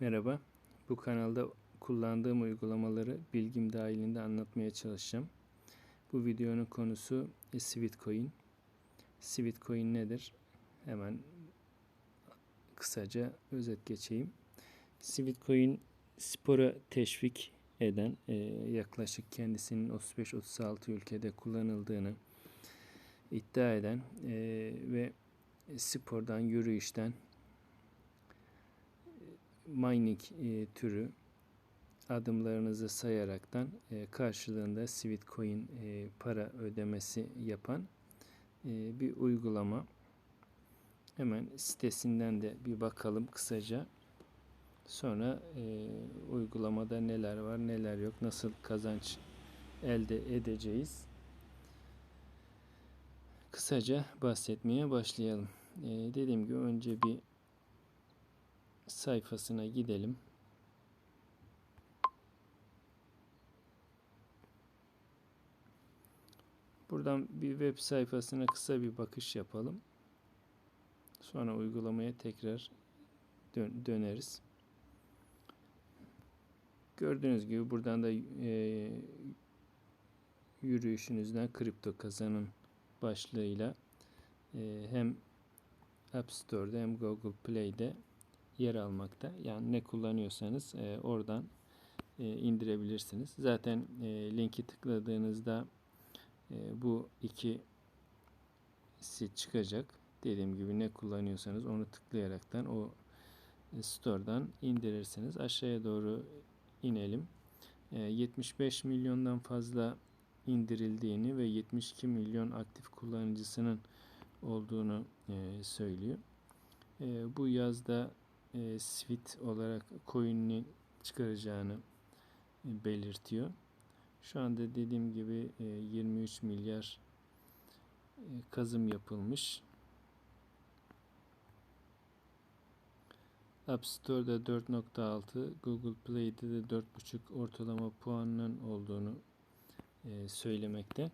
Merhaba. Bu kanalda kullandığım uygulamaları bilgim dahilinde anlatmaya çalışacağım. Bu videonun konusu e, Sweetcoin. Sweetcoin nedir? Hemen kısaca özet geçeyim. Sweetcoin spora teşvik eden e, yaklaşık kendisinin 35-36 ülkede kullanıldığını iddia eden e, ve spordan, yürüyüşten, mining e, türü adımlarınızı sayaraktan e, karşılığında Sweetcoin e, para ödemesi yapan e, bir uygulama. Hemen sitesinden de bir bakalım kısaca. Sonra e, uygulamada neler var neler yok nasıl kazanç elde edeceğiz. Kısaca bahsetmeye başlayalım. E, dediğim gibi önce bir sayfasına gidelim. Buradan bir web sayfasına kısa bir bakış yapalım. Sonra uygulamaya tekrar dön döneriz. Gördüğünüz gibi buradan da e, yürüyüşünüzden kripto kazanın başlığıyla e, hem App Store'da hem Google Play'de yer almakta. Yani ne kullanıyorsanız e, oradan e, indirebilirsiniz. Zaten e, linki tıkladığınızda e, bu iki sit çıkacak. Dediğim gibi ne kullanıyorsanız onu tıklayaraktan o e, store'dan indirirsiniz. Aşağıya doğru inelim. E, 75 milyondan fazla indirildiğini ve 72 milyon aktif kullanıcısının olduğunu e, söylüyor. E, bu yazda e, Swit olarak coin'ini çıkaracağını e, belirtiyor. Şu anda dediğim gibi e, 23 milyar e, kazım yapılmış. App Store'da 4.6, Google Play'de de 4.5 ortalama puanının olduğunu e, söylemekte.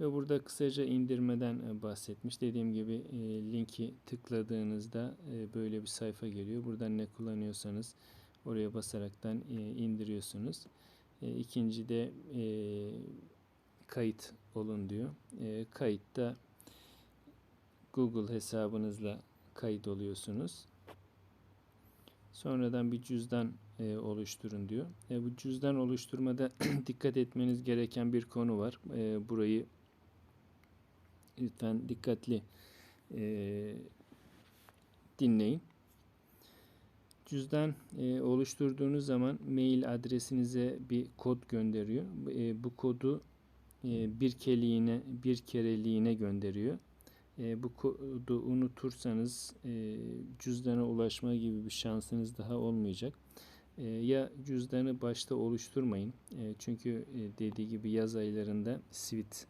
Ve burada kısaca indirmeden e, bahsetmiş. Dediğim gibi e, linki tıkladığınızda e, böyle bir sayfa geliyor. Buradan ne kullanıyorsanız oraya basaraktan indiriyorsunuz. İkinci de kayıt olun diyor. Kayıtta Google hesabınızla kayıt oluyorsunuz. Sonradan bir cüzdan e, oluşturun diyor. E, bu cüzdan oluşturmada dikkat etmeniz gereken bir konu var. E, burayı lütfen dikkatli e, dinleyin. Cüzdan e, oluşturduğunuz zaman mail adresinize bir kod gönderiyor. E, bu kodu e, bir keliğine bir kereliğine gönderiyor. E, bu kodu unutursanız e, cüzdana ulaşma gibi bir şansınız daha olmayacak. E, ya cüzdanı başta oluşturmayın. E, çünkü e, dediği gibi yaz aylarında Sweet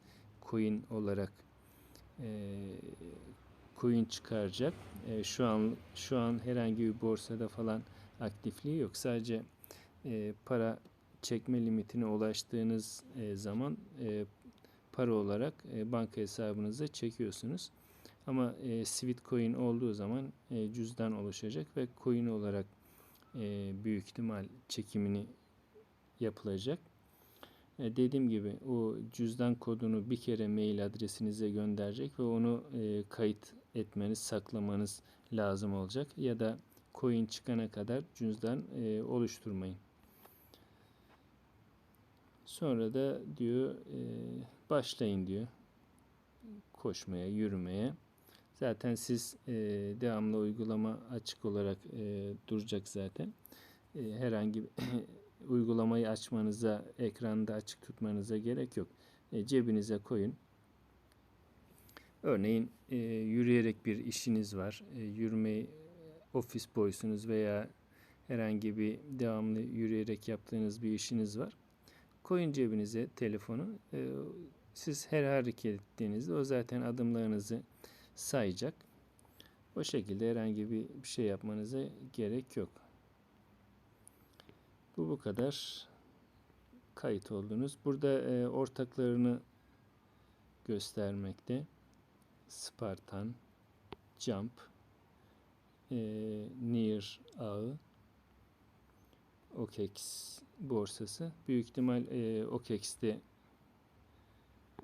Coin olarak coin çıkaracak. E, şu an şu an herhangi bir borsada falan aktifliği yok. Sadece e, para çekme limitine ulaştığınız e, zaman e, para olarak e, banka hesabınıza çekiyorsunuz. Ama e, Sweet Coin olduğu zaman e, cüzdan oluşacak ve coin olarak e, büyük ihtimal çekimini yapılacak. E, dediğim gibi o cüzdan kodunu bir kere mail adresinize gönderecek ve onu e, kayıt etmeniz, saklamanız lazım olacak. Ya da coin çıkana kadar cüzdan e, oluşturmayın. Sonra da diyor e, başlayın diyor koşmaya, yürümeye. Zaten siz e, devamlı uygulama açık olarak e, duracak zaten. E, herhangi uygulamayı açmanıza, ekranda açık tutmanıza gerek yok. E, cebinize koyun. Örneğin e, yürüyerek bir işiniz var. E, yürümeyi ofis boysunuz veya herhangi bir devamlı yürüyerek yaptığınız bir işiniz var. Koyun cebinize telefonu. E, siz her hareket ettiğinizde o zaten adımlarınızı sayacak. O şekilde herhangi bir şey yapmanıza gerek yok. Bu bu kadar kayıt oldunuz. Burada e, ortaklarını göstermekte. Spartan, Jump, e, Near ağı OKEX borsası. Büyük ihtimal e, OKEX'te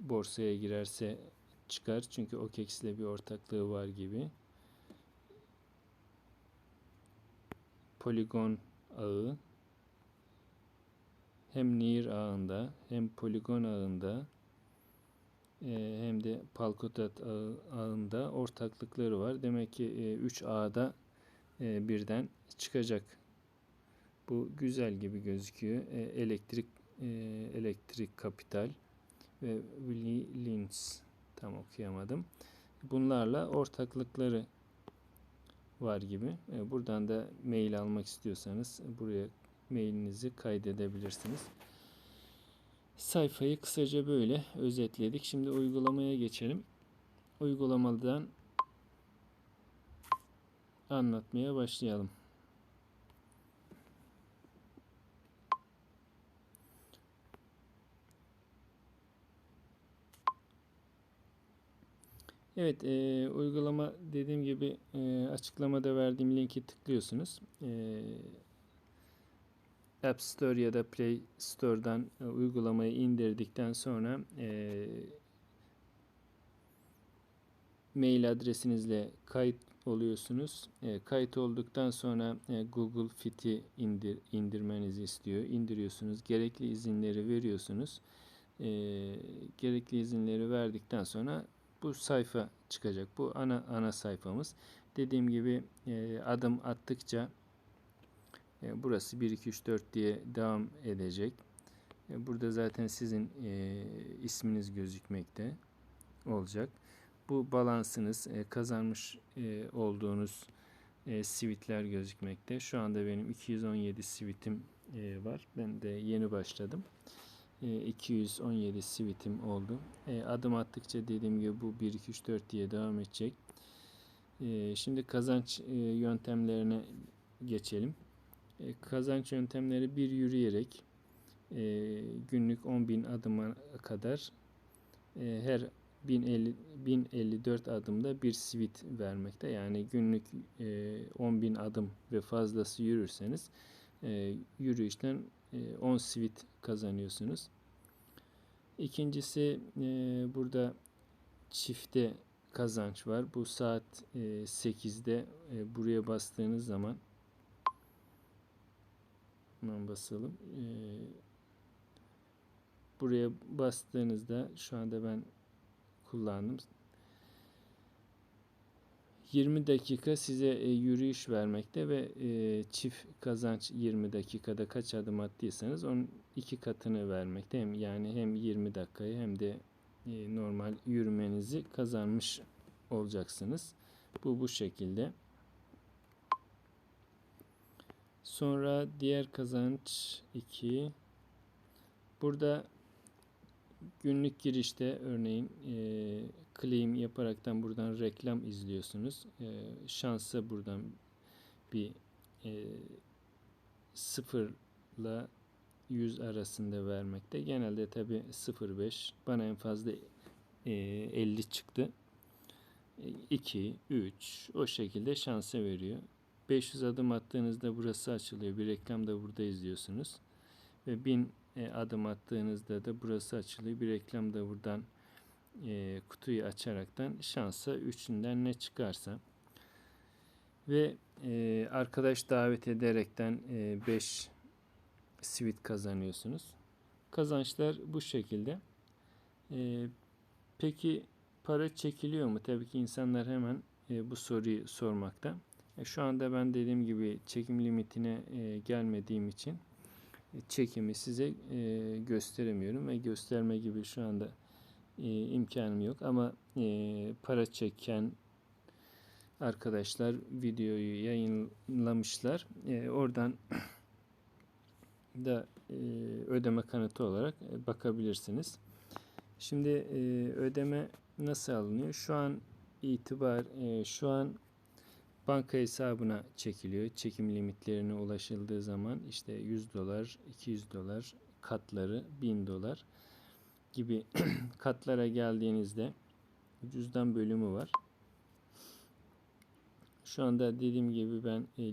borsaya girerse çıkar. Çünkü OKEX ile bir ortaklığı var gibi. Polygon ağı hem Near ağında hem Polygon ağında e, hem de Polkadot ağı, ağında ortaklıkları var. Demek ki 3 e, ağda e, birden çıkacak. Bu güzel gibi gözüküyor. Elektrik elektrik kapital ve Willy tam okuyamadım. Bunlarla ortaklıkları var gibi. Buradan da mail almak istiyorsanız buraya mailinizi kaydedebilirsiniz. Sayfayı kısaca böyle özetledik. Şimdi uygulamaya geçelim. Uygulamadan anlatmaya başlayalım. Evet, e, uygulama dediğim gibi e, açıklamada verdiğim linki tıklıyorsunuz. E, App Store ya da Play Store'dan e, uygulamayı indirdikten sonra e, mail adresinizle kayıt oluyorsunuz. E, kayıt olduktan sonra e, Google Fit'i indir, indirmenizi istiyor. İndiriyorsunuz. Gerekli izinleri veriyorsunuz. E, gerekli izinleri verdikten sonra bu sayfa çıkacak. Bu ana ana sayfamız. Dediğim gibi e, adım attıkça e, burası 1 2 3 4 diye devam edecek. E, burada zaten sizin e, isminiz gözükmekte olacak. Bu balansınız e, kazanmış e, olduğunuz e, sivitler gözükmekte. Şu anda benim 217 sivitim e, var. Ben de yeni başladım. 217 e, sivitim oldu. E, adım attıkça dediğim gibi bu 1 2 3 4 diye devam edecek. E, şimdi kazanç yöntemlerine geçelim. Kazanç yöntemleri bir yürüyerek günlük 10.000 adıma kadar her 1050, 1054 adımda bir sivit vermekte. Yani günlük 10.000 adım ve fazlası yürürseniz yürüyüşten 10 sivit kazanıyorsunuz. İkincisi e, burada çifte kazanç var. Bu saat e, 8'de e, buraya bastığınız zaman hemen basalım. E, buraya bastığınızda şu anda ben kullandım. 20 dakika size e, yürüyüş vermekte ve e, çift kazanç 20 dakikada kaç adım attıysanız onun iki katını vermekte. Hem yani hem 20 dakikayı hem de e, normal yürümenizi kazanmış olacaksınız. Bu bu şekilde. Sonra diğer kazanç 2. Burada günlük girişte örneğin e, claim yaparaktan buradan reklam izliyorsunuz. E, şansa buradan bir e, sıfırla 100 arasında vermekte. Genelde tabi 0.5 bana en fazla e, 50 çıktı. 2, e, 3 o şekilde şansa veriyor. 500 adım attığınızda burası açılıyor. Bir reklam da burada izliyorsunuz. Ve 1000 e, adım attığınızda da burası açılıyor. Bir reklam da buradan e, kutuyu açaraktan şansa üçünden ne çıkarsa ve e, arkadaş davet ederekten 5 e, sivit kazanıyorsunuz. Kazançlar bu şekilde. E, peki para çekiliyor mu? Tabii ki insanlar hemen e, bu soruyu sormakta. E, şu anda ben dediğim gibi çekim limitine e, gelmediğim için e, çekimi size gösteremiyorum ve gösterme gibi şu anda imkanım yok ama para çeken arkadaşlar videoyu yayınlamışlar. Oradan da ödeme kanıtı olarak bakabilirsiniz. Şimdi ödeme nasıl alınıyor? Şu an itibar şu an banka hesabına çekiliyor. Çekim limitlerine ulaşıldığı zaman işte 100 dolar, 200 dolar katları 1000 dolar gibi katlara geldiğinizde cüzdan bölümü var. Şu anda dediğim gibi ben e,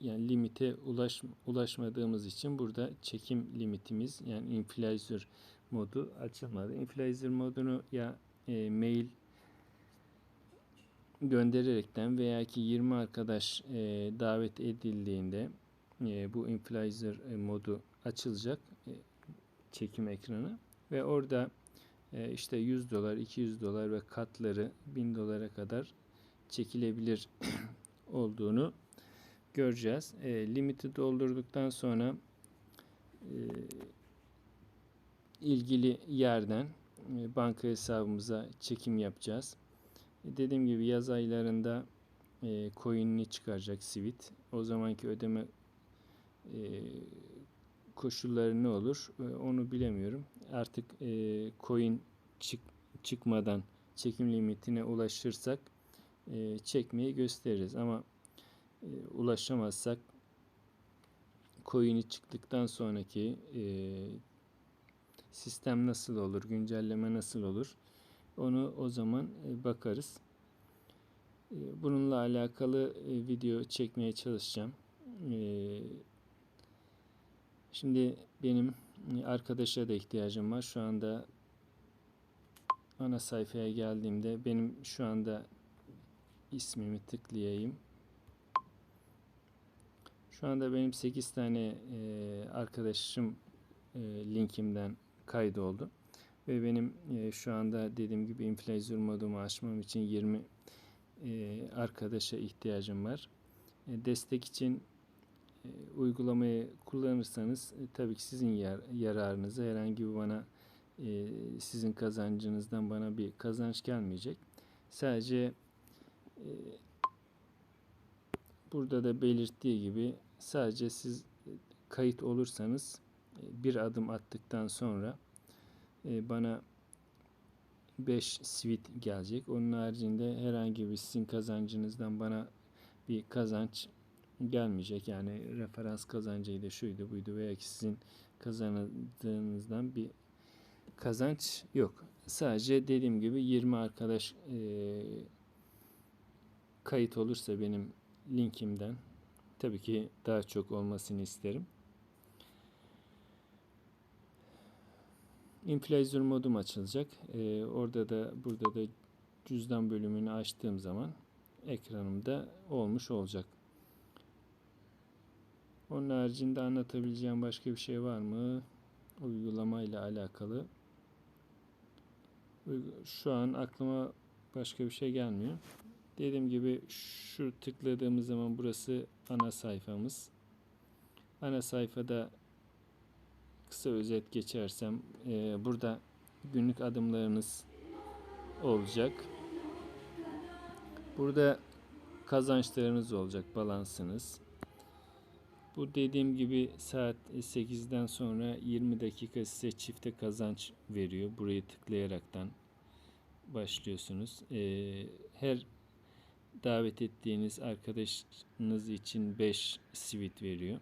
yani limite ulaş, ulaşmadığımız için burada çekim limitimiz yani influencer modu açılmadı. Influencer modunu ya e, mail göndererekten veya ki 20 arkadaş e, davet edildiğinde e, bu influencer e, modu açılacak e, çekim ekranı ve orada e, işte 100 dolar, 200 dolar ve katları 1000 dolara kadar çekilebilir olduğunu göreceğiz. E, limiti doldurduktan sonra e, ilgili yerden e, banka hesabımıza çekim yapacağız. Dediğim gibi yaz aylarında e, coin'ini çıkaracak Sivit. O zamanki ödeme e, koşulları ne olur e, onu bilemiyorum. Artık e, coin çık, çıkmadan çekim limitine ulaşırsak e, çekmeyi gösteririz ama e, ulaşamazsak coin'i çıktıktan sonraki e, sistem nasıl olur, güncelleme nasıl olur onu o zaman e, bakarız. E, bununla alakalı e, video çekmeye çalışacağım. Şimdi benim arkadaşa da ihtiyacım var. Şu anda ana sayfaya geldiğimde benim şu anda ismimi tıklayayım. Şu anda benim 8 tane arkadaşım linkimden kaydoldu. Ve benim e, şu anda dediğim gibi influencer modumu açmam için 20 e, arkadaşa ihtiyacım var. E, destek için e, uygulamayı kullanırsanız e, tabii ki sizin yar, yararınıza herhangi bir bana e, sizin kazancınızdan bana bir kazanç gelmeyecek. Sadece e, burada da belirttiği gibi sadece siz kayıt olursanız e, bir adım attıktan sonra e, bana 5 swit gelecek. Onun haricinde herhangi bir sizin kazancınızdan bana bir kazanç gelmeyecek. Yani referans kazancıydı, şuydu, buydu veya ki sizin kazandığınızdan bir kazanç yok. Sadece dediğim gibi 20 arkadaş e, kayıt olursa benim linkimden tabii ki daha çok olmasını isterim. Influencer modum açılacak. Ee, orada da burada da cüzdan bölümünü açtığım zaman ekranımda olmuş olacak. Onun haricinde anlatabileceğim başka bir şey var mı? Uygulama ile alakalı. Şu an aklıma başka bir şey gelmiyor. Dediğim gibi şu tıkladığımız zaman burası ana sayfamız. Ana sayfada kısa özet geçersem e, burada günlük adımlarınız olacak. Burada kazançlarınız olacak, balansınız. Bu dediğim gibi saat 8'den sonra 20 dakika size çifte kazanç veriyor. Burayı tıklayaraktan başlıyorsunuz. Ee, her davet ettiğiniz arkadaşınız için 5 sweet veriyor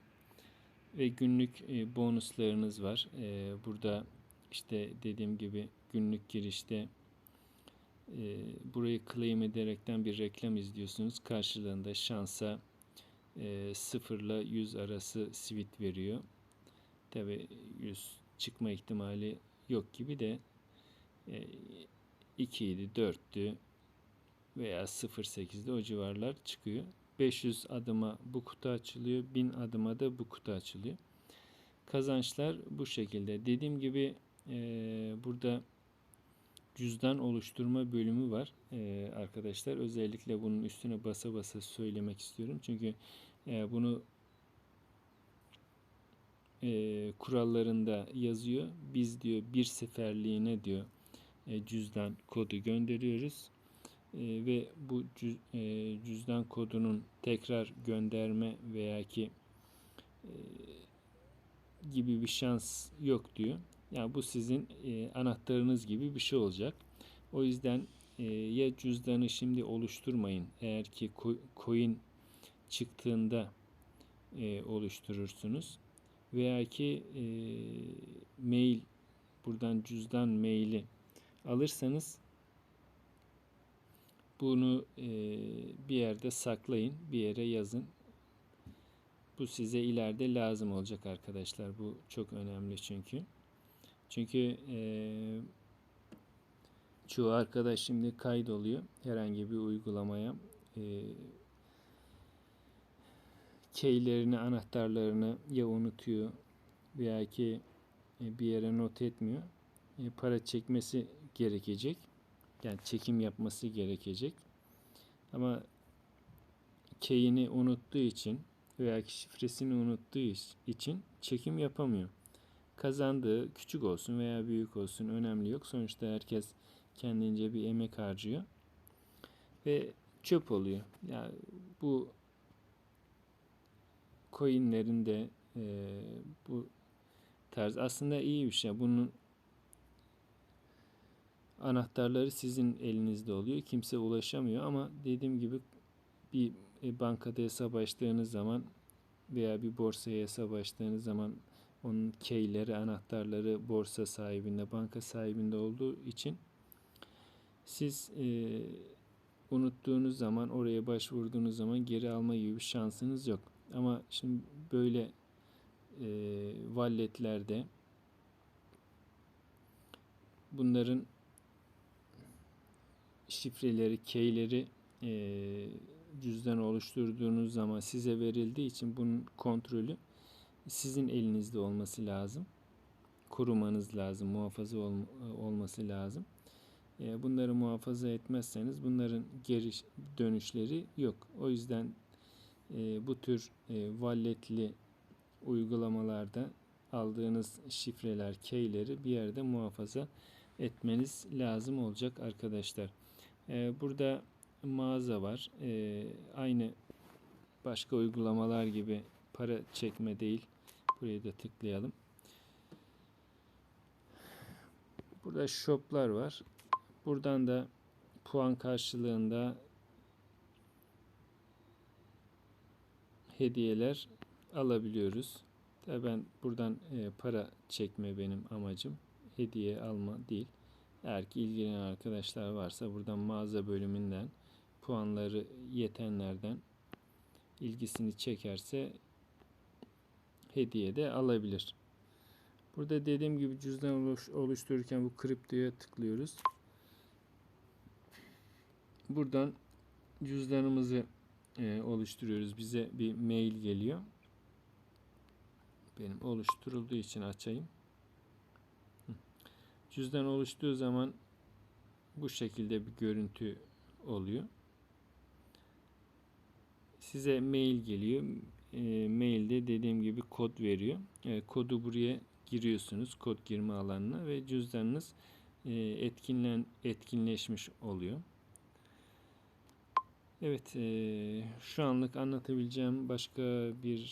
ve günlük e, bonuslarınız var. E, burada işte dediğim gibi günlük girişte e, burayı claim ederekten bir reklam izliyorsunuz. Karşılığında şansa e, 0 ile 100 arası sweet veriyor. Tabi 100 çıkma ihtimali yok gibi de e, 2 idi, 4'tü veya 0.8'de o civarlar çıkıyor. 500 adıma bu kutu açılıyor. 1000 adıma da bu kutu açılıyor. Kazançlar bu şekilde. Dediğim gibi e, burada cüzdan oluşturma bölümü var e, arkadaşlar. Özellikle bunun üstüne basa basa söylemek istiyorum. Çünkü e, bunu e, kurallarında yazıyor. Biz diyor bir seferliğine diyor e, cüzdan kodu gönderiyoruz ve bu cüz, e, cüzdan kodunun tekrar gönderme veya ki e, gibi bir şans yok diyor. Yani bu sizin e, anahtarınız gibi bir şey olacak. O yüzden ya cüzdanı şimdi oluşturmayın. Eğer ki coin çıktığında oluşturursunuz. Veya ki mail buradan cüzdan maili alırsanız bunu e, bir yerde saklayın, bir yere yazın. Bu size ileride lazım olacak arkadaşlar. Bu çok önemli çünkü. Çünkü e, çoğu arkadaş şimdi kaydoluyor herhangi bir uygulamaya. E, keylerini, anahtarlarını ya unutuyor veya ki e, bir yere not etmiyor. E, para çekmesi gerekecek. Yani çekim yapması gerekecek. Ama keyini unuttuğu için veya şifresini unuttuğu için çekim yapamıyor. Kazandığı küçük olsun veya büyük olsun önemli yok. Sonuçta herkes kendince bir emek harcıyor. Ve çöp oluyor. Yani bu coinlerin de e, bu tarz aslında iyi bir şey. Bunun anahtarları sizin elinizde oluyor. Kimse ulaşamıyor ama dediğim gibi bir e, bankada hesap açtığınız zaman veya bir borsaya hesap açtığınız zaman onun keyleri, anahtarları borsa sahibinde, banka sahibinde olduğu için siz e, unuttuğunuz zaman, oraya başvurduğunuz zaman geri alma gibi bir şansınız yok. Ama şimdi böyle e, walletlerde bunların şifreleri, keyleri e, cüzdan oluşturduğunuz zaman size verildiği için bunun kontrolü sizin elinizde olması lazım. Korumanız lazım, muhafaza ol, olması lazım. E, bunları muhafaza etmezseniz bunların geri dönüşleri yok. O yüzden e, bu tür e, walletli uygulamalarda aldığınız şifreler, keyleri bir yerde muhafaza etmeniz lazım olacak arkadaşlar. E, burada mağaza var. E, aynı başka uygulamalar gibi para çekme değil. Buraya da tıklayalım. Burada shoplar var. Buradan da puan karşılığında hediyeler alabiliyoruz. Ben buradan e, para çekme benim amacım. Hediye alma değil. Eğer ki ilgilenen arkadaşlar varsa buradan mağaza bölümünden puanları yetenlerden ilgisini çekerse hediye de alabilir. Burada dediğim gibi cüzdan oluştururken bu kriptoya tıklıyoruz. Buradan cüzdanımızı e, oluşturuyoruz. Bize bir mail geliyor. Benim oluşturulduğu için açayım. Cüzdan oluştuğu zaman bu şekilde bir görüntü oluyor. Size mail geliyor. E, mailde dediğim gibi kod veriyor. E, kodu buraya giriyorsunuz kod girme alanına ve cüzdanınız e, etkinlen etkinleşmiş oluyor. Evet, e, şu anlık anlatabileceğim başka bir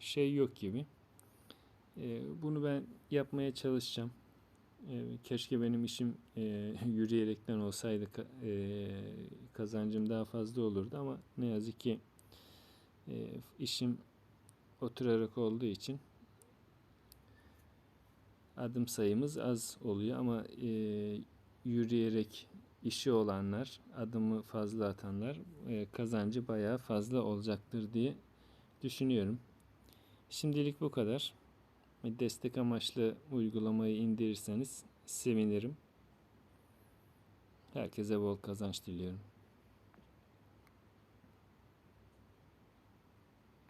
şey yok gibi. E, bunu ben yapmaya çalışacağım. E, keşke benim işim e, yürüyerekten olsaydı e, kazancım daha fazla olurdu ama ne yazık ki e, işim oturarak olduğu için adım sayımız az oluyor ama yürüyerek işi olanlar, adımı fazla atanlar kazancı bayağı fazla olacaktır diye düşünüyorum. Şimdilik bu kadar. Destek amaçlı uygulamayı indirirseniz sevinirim. Herkese bol kazanç diliyorum.